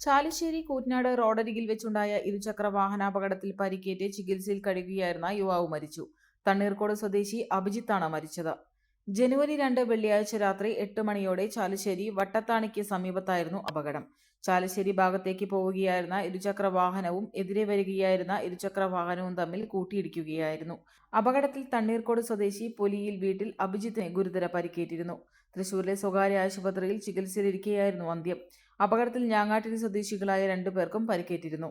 ചാലിശ്ശേരി കൂറ്റനാട് റോഡരികിൽ വെച്ചുണ്ടായ ഇരുചക്ര വാഹനാപകടത്തിൽ പരിക്കേറ്റ് ചികിത്സയിൽ കഴിയുകയായിരുന്ന യുവാവ് മരിച്ചു. തണ്ണീർക്കോട് സ്വദേശി അഭിജിത്താണ് മരിച്ചത്. ജനുവരി രണ്ട് വെള്ളിയാഴ്ച രാത്രി എട്ട് മണിയോടെ ചാലശ്ശേരി വട്ടത്താണിക്ക് സമീപത്തായിരുന്നു അപകടം. ചാലശ്ശേരി ഭാഗത്തേക്ക് പോവുകയായിരുന്ന ഇരുചക്ര വാഹനവും എതിരെ വരികയായിരുന്ന ഇരുചക്ര വാഹനവും തമ്മിൽ കൂട്ടിയിടിക്കുകയായിരുന്നു. അപകടത്തിൽ തണ്ണീർക്കോട് സ്വദേശി പൊലിയിൽ വീട്ടിൽ അഭിജിത്തിന് ഗുരുതര പരിക്കേറ്റിരുന്നു. തൃശൂരിലെ സ്വകാര്യ ആശുപത്രിയിൽ ചികിത്സയിലിരിക്കെയായിരുന്നു അന്ത്യം. അപകടത്തിൽ ഞാങ്ങാട്ടിരി സ്വദേശികളായ രണ്ടുപേർക്കും പരിക്കേറ്റിരുന്നു.